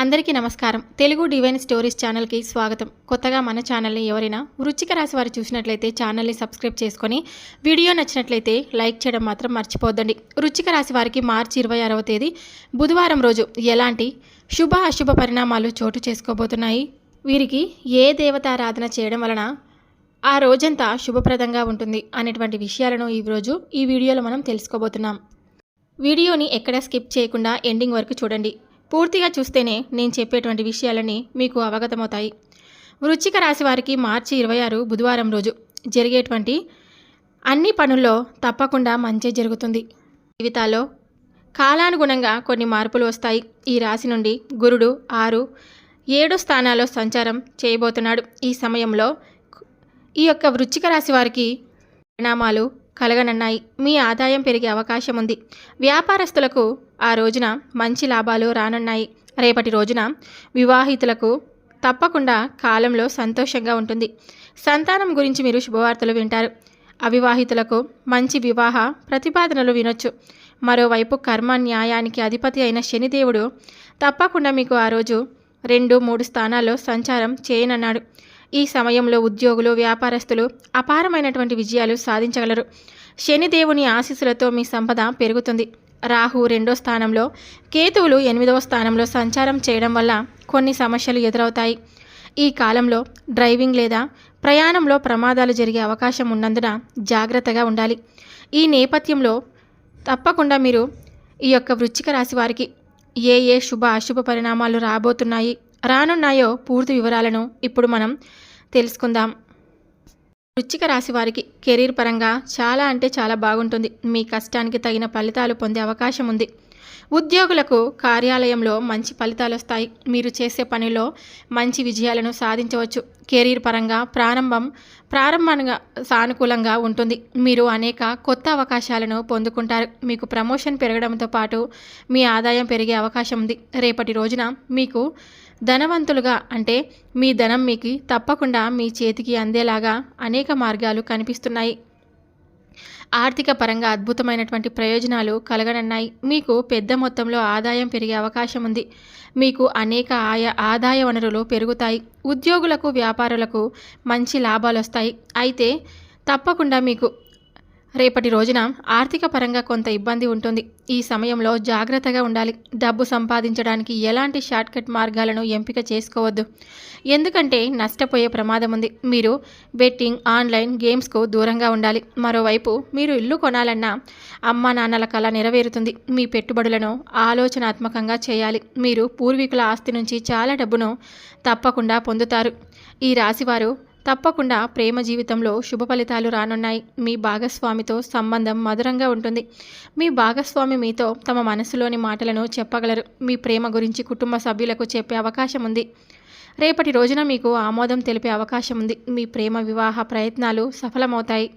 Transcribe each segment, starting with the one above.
అందరికీ నమస్కారం. Telugu divine stories ఛానల్కి స్వాగతం. కొత్తగా మన ఛానల్ని ఎవరైనా వృచ్చిక రాశి వారు చూసినట్లయితే ఛానల్ని సబ్స్క్రైబ్ చేసుకొని వీడియో నచ్చినట్లయితే లైక్ చేయడం మాత్రం మర్చిపోద్దండి. వృచ్చిక రాశి వారికి మార్చి ఇరవై ఆరవ తేదీ బుధవారం రోజు ఎలాంటి శుభ అశుభ పరిణామాలు చోటు చేసుకోబోతున్నాయి? వీరికి ఏ దేవతారాధన చేయడం వలన ఆ రోజంతా శుభప్రదంగా ఉంటుంది అనేటువంటి విషయాలను ఈరోజు ఈ వీడియోలో మనం తెలుసుకోబోతున్నాం. వీడియోని ఎక్కడ స్కిప్ చేయకుండా ఎండింగ్ వరకు చూడండి. పూర్తిగా చూస్తేనే నేను చెప్పేటువంటి విషయాలని మీకు అవగతమవుతాయి. వృశ్చిక రాశి వారికి మార్చి ఇరవై ఆరు బుధవారం రోజు జరిగేటువంటి అన్ని పనుల్లో తప్పకుండా మంచి జరుగుతుంది. జీవితాల్లో కాలానుగుణంగా కొన్ని మార్పులు వస్తాయి. ఈ రాశి నుండి గురుడు ఆరు ఏడు స్థానాల్లో సంచారం చేయబోతున్నాడు. ఈ సమయంలో ఈ యొక్క వృచ్చిక రాశి వారికి పరిణామాలు కలగనున్నాయి. మీ ఆదాయం పెరిగే అవకాశం ఉంది వ్యాపారస్తులకు ఆ రోజున మంచి లాభాలు రానున్నాయి. రేపటి రోజున వివాహితులకు తప్పకుండా కాలంలో సంతోషంగా ఉంటుంది. సంతానం గురించి మీరు శుభవార్తలు వింటారు. అవివాహితులకు మంచి వివాహ ప్రతిపాదనలు వినొచ్చు. మరోవైపు కర్మ న్యాయానికి అధిపతి అయిన శనిదేవుడు తప్పకుండా మీకు ఆ రోజు రెండు మూడు స్థానాల్లో సంచారం చేయనన్నాడు. ఈ సమయంలో ఉద్యోగులు వ్యాపారస్తులు అపారమైనటువంటి విజయాలు సాధించగలరు. శనిదేవుని ఆశీస్సులతో మీ సంపద పెరుగుతుంది. రాహు రెండో స్థానంలో కేతువులు ఎనిమిదవ స్థానంలో సంచారం చేయడం వల్ల కొన్ని సమస్యలు ఎదురవుతాయి. ఈ కాలంలో డ్రైవింగ్ లేదా ప్రయాణంలో ప్రమాదాలు జరిగే అవకాశం ఉన్నందున జాగ్రత్తగా ఉండాలి. ఈ నేపథ్యంలో తప్పకుండా మీరు ఈ యొక్క వృచ్చిక రాశి వారికి ఏ ఏ శుభ అశుభ పరిణామాలు రాబోతున్నాయి? రానున్నాయో పూర్తి వివరాలను ఇప్పుడు మనం తెలుసుకుందాం. వృచ్చిక రాశి వారికి కెరీర్ పరంగా చాలా అంటే చాలా బాగుంటుంది. మీ కష్టానికి తగిన ఫలితాలు పొందే అవకాశం ఉంది. ఉద్యోగులకు కార్యాలయంలో మంచి ఫలితాలు వస్తాయి. మీరు చేసే పనిలో మంచి విజయాలను సాధించవచ్చు. కెరీర్ పరంగా ప్రారంభం ప్రారంభంగా సానుకూలంగా ఉంటుంది. మీరు అనేక కొత్త అవకాశాలను పొందుకుంటారు. మీకు ప్రమోషన్ పెరగడంతో పాటు మీ ఆదాయం పెరిగే అవకాశం ఉంది. రేపటి రోజున మీకు ధనవంతులుగా అంటే మీ ధనం మీకు తప్పకుండా మీ చేతికి అందేలాగా అనేక మార్గాలు కనిపిస్తున్నాయి. ఆర్థిక పరంగా అద్భుతమైనటువంటి ప్రయోజనాలు కలగనున్నాయి. మీకు పెద్ద మొత్తంలో ఆదాయం పెరిగే అవకాశం ఉంది. మీకు అనేక ఆయా ఆదాయ వనరులు పెరుగుతాయి. ఉద్యోగులకు వ్యాపారులకు మంచి లాభాలు వస్తాయి అయితే తప్పకుండా మీకు రేపటి రోజున ఆర్థిక పరంగా కొంత ఇబ్బంది ఉంటుంది. ఈ సమయంలో జాగ్రత్తగా ఉండాలి. డబ్బు సంపాదించడానికి ఎలాంటి షార్ట్కట్ మార్గాలను ఎంపిక చేసుకోవద్దు. ఎందుకంటే నష్టపోయే ప్రమాదం ఉంది. మీరు బెట్టింగ్ ఆన్లైన్ గేమ్స్కు దూరంగా ఉండాలి. మరోవైపు మీరు ఇల్లు కొనాలన్నా అమ్మా నాన్నల కళ నెరవేరుతుంది. మీ పెట్టుబడులను ఆలోచనాత్మకంగా చేయాలి. మీరు పూర్వీకుల ఆస్తి నుంచి చాలా డబ్బును తప్పకుండా పొందుతారు. ఈ రాశివారు తప్పకుండా ప్రేమ జీవితంలో శుభ ఫలితాలు రానున్నాయి. మీ భాగస్వామితో సంబంధం మధురంగా ఉంటుంది. మీ భాగస్వామి మీతో తమ మనసులోని మాటలను చెప్పగలరు. మీ ప్రేమ గురించి కుటుంబ సభ్యులకు చెప్పే అవకాశం ఉంది. రేపటి రోజున మీకు ఆమోదం తెలిపే అవకాశం ఉంది. మీ ప్రేమ వివాహ ప్రయత్నాలు సఫలమవుతాయి.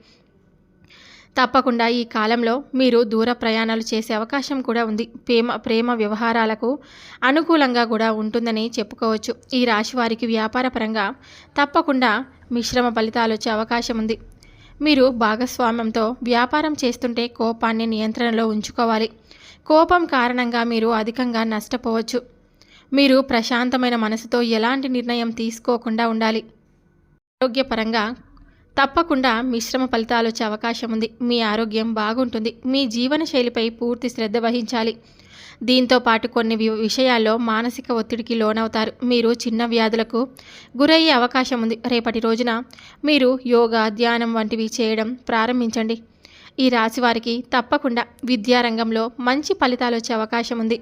తప్పకుండా ఈ కాలంలో మీరు దూర ప్రయాణాలు చేసే అవకాశం కూడా ఉంది. ప్రేమ ప్రేమ వ్యవహారాలకు అనుకూలంగా కూడా ఉంటుందని చెప్పుకోవచ్చు. ఈ రాశి వారికి వ్యాపారపరంగా తప్పకుండా మిశ్రమ ఫలితాలు వచ్చే అవకాశం ఉంది. మీరు భాగస్వామ్యంతో వ్యాపారం చేస్తుంటే కోపాన్ని నియంత్రణలో ఉంచుకోవాలి. కోపం కారణంగా మీరు అధికంగా నష్టపోవచ్చు. మీరు ప్రశాంతమైన మనసుతో ఎలాంటి నిర్ణయం తీసుకోకుండా ఉండాలి. ఆరోగ్యపరంగా తప్పకుండా మిశ్రమ ఫలితాలు వచ్చే అవకాశం ఉంది. మీ ఆరోగ్యం బాగుంటుంది. మీ జీవన శైలిపై పూర్తి శ్రద్ధ వహించాలి. దీంతో పాటు కొన్ని వి- విషయాల్లో మానసిక ఒత్తిడికి లోనవుతారు. మీరు చిన్న వ్యాధులకు గురయ్యే అవకాశం ఉంది. రేపటి రోజున మీరు యోగా ధ్యానం వంటివి చేయడం ప్రారంభించండి. ఈ రాశి వారికి తప్పకుండా విద్యారంగంలో మంచి ఫలితాలు వచ్చే అవకాశం ఉంది.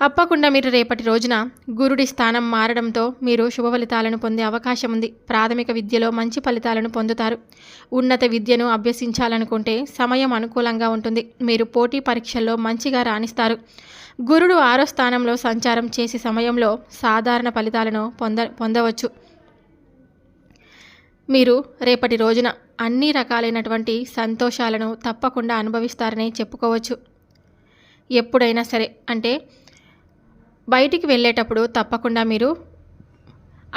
తప్పకుండా మీరు రేపటి రోజున గురుడి స్థానం మారడంతో మీరు శుభ ఫలితాలను పొందే అవకాశం ఉంది. ప్రాథమిక విద్యలో మంచి ఫలితాలను పొందుతారు. ఉన్నత విద్యను అభ్యసించాలనుకుంటే సమయం అనుకూలంగా ఉంటుంది. మీరు పోటీ పరీక్షల్లో మంచిగా రాణిస్తారు. గురుడు ఆరో స్థానంలో సంచారం చేసే సమయంలో సాధారణ ఫలితాలను పొంద పొందవచ్చు. మీరు రేపటి రోజున అన్ని రకాలైనటువంటి సంతోషాలను తప్పకుండా అనుభవిస్తారని చెప్పుకోవచ్చు. ఎప్పుడైనా సరే అంటే బయటికి వెళ్ళేటప్పుడు తప్పకుండా మీరు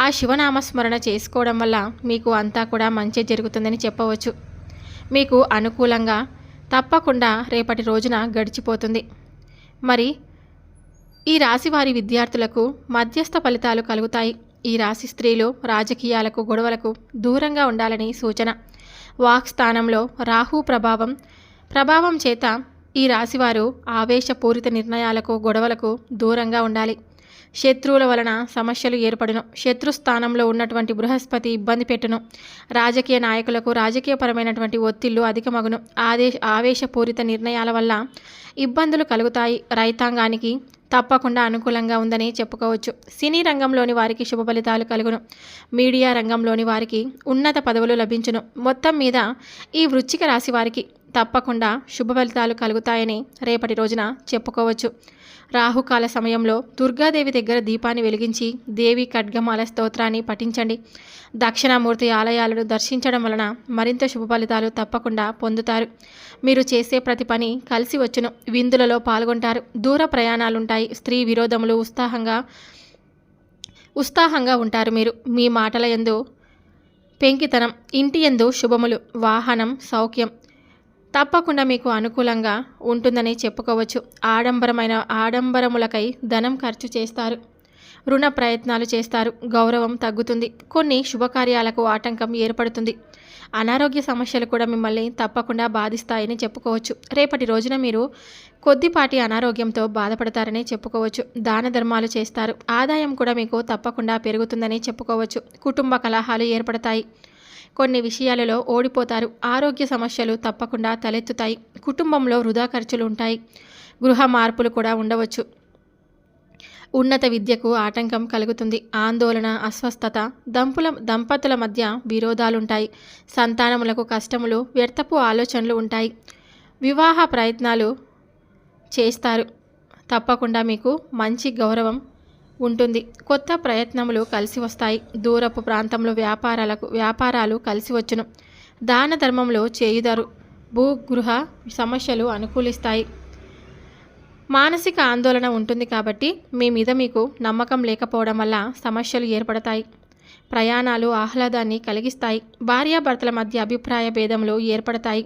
ఆ శివనామస్మరణ చేసుకోవడం వల్ల మీకు అంతా కూడా మంచి జరుగుతుందని చెప్పవచ్చు. మీకు అనుకూలంగా తప్పకుండా రేపటి రోజున గడిచిపోతుంది. మరి ఈ రాశి వారి విద్యార్థులకు మధ్యస్థ ఫలితాలు కలుగుతాయి. ఈ రాశి స్త్రీలు రాజకీయాలకు గొడవలకు దూరంగా ఉండాలని సూచన. వాక్ స్థానంలో రాహు ప్రభావం ప్రభావం చేత ఈ రాశివారు ఆవేశపూరిత నిర్ణయాలకు గొడవలకు దూరంగా ఉండాలి. శత్రువుల వలన సమస్యలు ఏర్పడును. శత్రు స్థానంలో ఉన్నటువంటి బృహస్పతి ఇబ్బంది పెట్టును. రాజకీయ నాయకులకు రాజకీయపరమైనటువంటి ఒత్తిళ్ళు అధికమగును. ఆదేశ ఆవేశపూరిత నిర్ణయాల వల్ల ఇబ్బందులు కలుగుతాయి. రైతాంగానికి తప్పకుండా అనుకూలంగా ఉందని చెప్పుకోవచ్చు. సినీ రంగంలోని వారికి శుభ ఫలితాలు కలుగును. మీడియా రంగంలోని వారికి ఉన్నత పదవులు లభించును. మొత్తం మీద ఈ వృచ్చిక రాశి వారికి తప్పకుండా శుభ ఫలితాలు కలుగుతాయని రేపటి రోజున చెప్పుకోవచ్చు. రాహుకాల సమయంలో దుర్గాదేవి దగ్గర దీపాన్ని వెలిగించి దేవి ఖడ్గమాల స్తోత్రాన్ని పఠించండి. దక్షిణామూర్తి ఆలయాలను దర్శించడం వలన మరింత శుభ ఫలితాలు తప్పకుండా పొందుతారు. మీరు చేసే ప్రతి పని కలిసి వచ్చును. విందులలో పాల్గొంటారు. దూర ప్రయాణాలుంటాయి. స్త్రీ విరోధములు ఉత్సాహంగా ఉత్సాహంగా ఉంటారు మీరు. మీ మాటల ఎందు పెంకితనం ఇంటి ఎందు శుభములు వాహనం సౌఖ్యం తప్పకుండా మీకు అనుకూలంగా ఉంటుందని చెప్పుకోవచ్చు. ఆడంబరమైన ఆడంబరములకై ధనం ఖర్చు చేస్తారు. రుణ ప్రయత్నాలు చేస్తారు. గౌరవం తగ్గుతుంది. కొన్ని శుభకార్యాలకు ఆటంకం ఏర్పడుతుంది. అనారోగ్య సమస్యలు కూడా మిమ్మల్ని తప్పకుండా బాధిస్తాయని చెప్పుకోవచ్చు. రేపటి రోజున మీరు కొద్దిపాటి అనారోగ్యంతో బాధపడతారని చెప్పుకోవచ్చు. దాన ధర్మాలు చేస్తారు. ఆదాయం కూడా మీకు తప్పకుండా పెరుగుతుందని చెప్పుకోవచ్చు. కుటుంబ కలహాలు ఏర్పడతాయి. కొన్ని విషయాలలో ఓడిపోతారు. ఆరోగ్య సమస్యలు తప్పకుండా తలెత్తుతాయి. కుటుంబంలో వృధా ఖర్చులు ఉంటాయి. గృహ మార్పులు కూడా ఉండవచ్చు. ఉన్నత విద్యకు ఆటంకం కలుగుతుంది. ఆందోళన అస్వస్థత దంపుల దంపతుల మధ్య విరోధాలుంటాయి. సంతానములకు కష్టములు వ్యర్థపు ఆలోచనలు ఉంటాయి. వివాహ ప్రయత్నాలు చేస్తారు. తప్పకుండా మీకు మంచి గౌరవం ఉంటుంది. కొత్త ప్రయత్నములు కలిసి వస్తాయి. దూరపు ప్రాంతంలో వ్యాపారాలకు వ్యాపారాలు కలిసి వచ్చును. దాన ధర్మంలో చేయుదారు. భూగృహ సమస్యలు అనుకూలిస్తాయి. మానసిక ఆందోళన ఉంటుంది కాబట్టి మీ మీద మీకు నమ్మకం లేకపోవడం వల్ల సమస్యలు ఏర్పడతాయి. ప్రయాణాలు ఆహ్లాదాన్ని కలిగిస్తాయి. భార్యాభర్తల మధ్య అభిప్రాయ భేదములు ఏర్పడతాయి.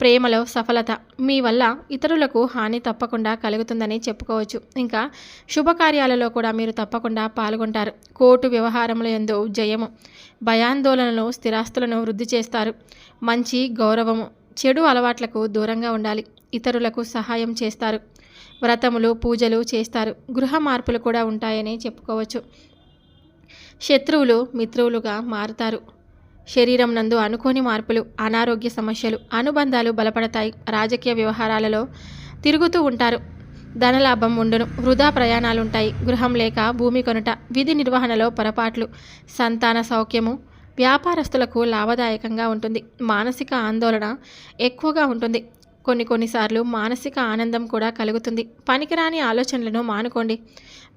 ప్రేమలో సఫలత మీ వల్ల ఇతరులకు హాని తప్పకుండా కలుగుతుందని చెప్పుకోవచ్చు. ఇంకా శుభకార్యాలలో కూడా మీరు తప్పకుండా పాల్గొంటారు. కోర్టు వ్యవహారముల ఎందు జయము భయాందోళనలు స్థిరాస్తులను వృద్ధి చేస్తారు. మంచి గౌరవము చెడు అలవాట్లకు దూరంగా ఉండాలి. ఇతరులకు సహాయం చేస్తారు. వ్రతములు పూజలు చేస్తారు. గృహ మార్పులు కూడా ఉంటాయని చెప్పుకోవచ్చు. శత్రువులు మిత్రువులుగా మారుతారు. శరీరం నందు అనుకోని మార్పులు అనారోగ్య సమస్యలు అనుబంధాలు బలపడతాయి. రాజకీయ వ్యవహారాలలో తిరుగుతూ ఉంటారు. ధనలాభం ఉండును వృధా ప్రయాణాలుంటాయి. గృహం లేక భూమి కొనుట విధి నిర్వహణలో పొరపాట్లు సంతాన సౌఖ్యము వ్యాపారస్తులకు లాభదాయకంగా ఉంటుంది. మానసిక ఆందోళన ఎక్కువగా ఉంటుంది. కొన్ని కొన్నిసార్లు మానసిక ఆనందం కూడా కలుగుతుంది. పనికిరాని ఆలోచనలను మానుకోండి.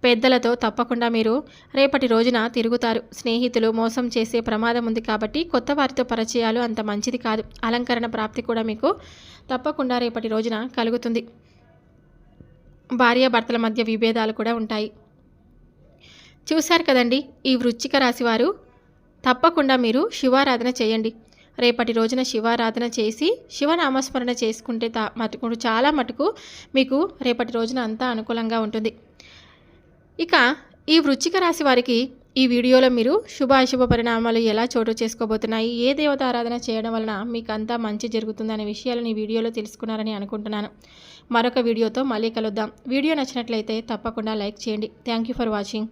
పెద్దలతో తప్పకుండా మీరు రేపటి రోజున తిరుగుతారు. స్నేహితులు మోసం చేసే ప్రమాదం ఉంది కాబట్టి కొత్త వారితో పరిచయాలు అంత మంచిది కాదు. అలంకరణ ప్రాప్తి కూడా మీకు తప్పకుండా రేపటి రోజున కలుగుతుంది. భార్యాభర్తల మధ్య విభేదాలు కూడా ఉంటాయి. చూశారు కదండి ఈ వృచ్చిక రాశివారు తప్పకుండా మీరు శివారాధన చేయండి. రేపటి రోజున శివారాధన చేసి శివనామస్మరణ చేసుకుంటే తా మటుకు చాలా మటుకు మీకు రేపటి రోజున అంతా అనుకూలంగా ఉంటుంది. ఇక ఈ వృచ్చిక రాశి వారికి ఈ వీడియోలో మీరు శుభ అశుభ పరిణామాలు ఎలా చోటు చేసుకోబోతున్నాయి ఏ దేవత ఆరాధన చేయడం వలన మీకు అంతా మంచి జరుగుతుందనే విషయాలను ఈ వీడియోలో తెలుసుకున్నారని అనుకుంటున్నాను. మరొక వీడియోతో మళ్ళీ కలుద్దాం. వీడియో నచ్చినట్లయితే తప్పకుండా లైక్ చేయండి. Thank you for watching.